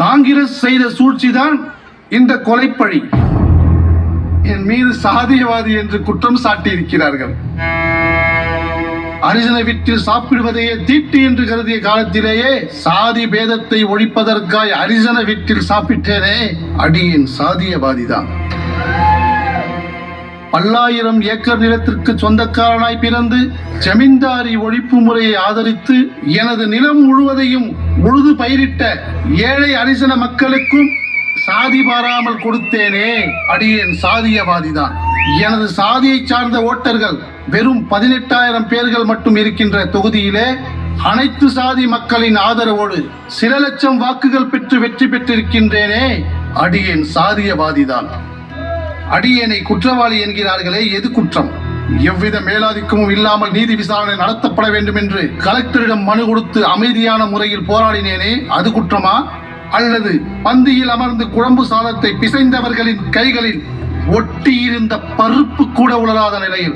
காங்கிரஸ் செய்த சூழ்ச்சிதான் இந்த கொலைப்பழி. என் மீது சாதியவாதி என்று குற்றம் சாட்டியிருக்கிறார்கள். அரிசனை வீட்டில் சாப்பிடுவதையே தீட்டு என்று கருதிய காலத்திலேயே சாதி பேதத்தை ஒழிப்பதற்காய் அரிசன வீட்டில் சாப்பிட்டேனே. அடியின் சாதியவாதிதான். பல்லாயிரம் ஏக்கர் நிலத்திற்கு சொந்தக்காரனாய் பிறந்து ஜமீன்தாரி ஒழிப்பு முறையை ஆதரித்து எனது நிலம் முழுவதையும் உழுது பயிரிட்ட ஏழை அரிசன மக்களுக்கும் சாதி பாராமல் கொடுத்தேனே. அடியேன் சாதியவாதிதான். எனது சாதியை சார்ந்த ஓட்டர்கள் வெறும் பதினெட்டாயிரம் பேர்கள் மட்டும் இருக்கின்ற தொகுதியிலே அனைத்து சாதி மக்களின் ஆதரவோடு சில லட்சம் வாக்குகள் பெற்று வெற்றி பெற்றிருக்கின்றேனே. அடியேன் சாதியவாதிதான். அடியேனை குற்றவாளி என்கிறார்களே எது குற்றம்? எவ்வித மேலாதிக்கமும் இல்லாமல் நீதி விசாரணை நடத்தப்பட வேண்டும் என்று கலெக்டரிடம் மனு கொடுத்து அமைதியான முறையில் போராடினேனே அது குற்றமா? அல்லது பந்தியில் அமர்ந்து குழம்பு சாதத்தை பிசைந்தவர்களின் கைகளில் ஒட்டியிருந்த பருப்பு கூட உலராத நிலையில்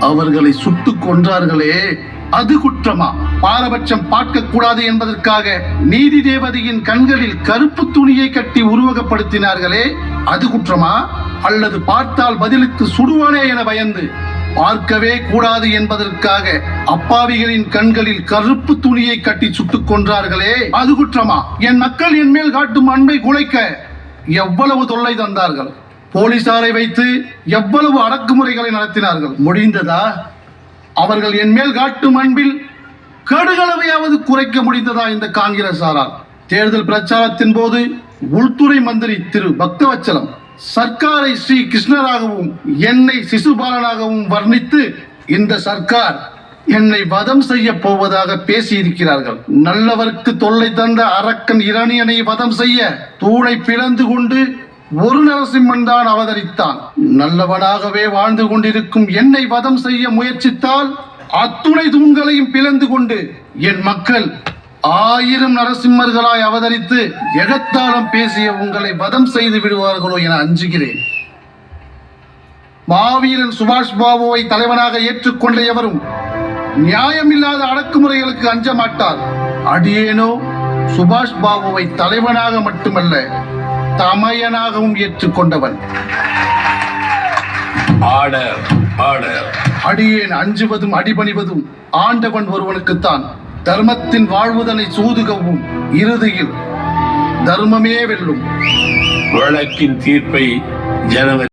அவர்களை சுட்டுக் கொன்றார்களே அது குற்றமா? பாரபட்சம் பார்க்க கூடாது என்பதற்காக நீதி தேவதையின் கண்களில் கருப்பு துணியை கட்டி உருவகப்படுத்தினார்களே அது குற்றமா? அல்லது பார்த்தால் பதிலுக்கு சுடுவானே என பயந்து பார்க்கவே கூடாது என்பதற்காக அப்பாவிகளின் கண்களில் கருப்பு துணியை கட்டி சுட்டுக் கொன்றார்களே. அது குற்றமா? என் மக்கள் என் மேல் காட்டும் அன்பை குலைக்க எவ்வளவு தொல்லை தந்தார்கள்? போலீசாரை வைத்து எவ்வளவு அடக்குமுறைகளை நடத்தினார்கள்? முடிந்ததா? அவர்கள் என் மேல் காட்டும் அன்பில் கடுகளவையாவது குறைக்க முடிந்ததா இந்த காங்கிரசாரால் தேர்தல் பிரச்சாரத்தின் போது உள்துறை மந்திரி திரு பக்தவச்சலம் சர்க்காரை ஸ்ரீ கிருஷ்ணராகவும் என்னை சிசுபாலனாகவும் வர்ணித்து இந்த சர்க்கார் என்னை வதம் செய்ய போவதாக பேசியிருக்கிறார்கள். நல்லவர்க்கு தொல்லை தந்த அரக்கன் இரணியனை வதம் செய்ய தூணை பிளந்து கொண்டு ஒரு நரசிம்மன் தான் அவதரித்தான். நல்லவனாகவே வாழ்ந்து கொண்டிருக்கும் என்னை வதம் செய்ய முயற்சித்தால் அத்துணை தூண்களையும் பிளந்து கொண்டு என் மக்கள் ஆயிரம் நரசிம்மர்களாய் அவதரித்து எகத்தாளம் பேசிய உங்களை வதம் செய்து விடுவார்களோ என அஞ்சுகிறேன். மாவீரன் சுபாஷ் பாபுவை தலைவனாக ஏற்றுக்கொண்ட எவரும் நியாயமில்லாத அடக்குமுறைகளுக்கு அஞ்ச மாட்டார். அடியேனோ சுபாஷ் பாபுவை தலைவனாக மட்டுமல்ல தமையனாகவும் ஏற்றுக்கொண்டவன். அடியேன் அஞ்சுவதும் அடிபணிவதும் ஆண்டவன் ஒருவனுக்குத்தான். தர்மத்தின் வாழ்வுதனை சூதுகவும் இறுதியில் தர்மமே வெல்லும். வழக்கின் தீர்ப்பை ஜனவரி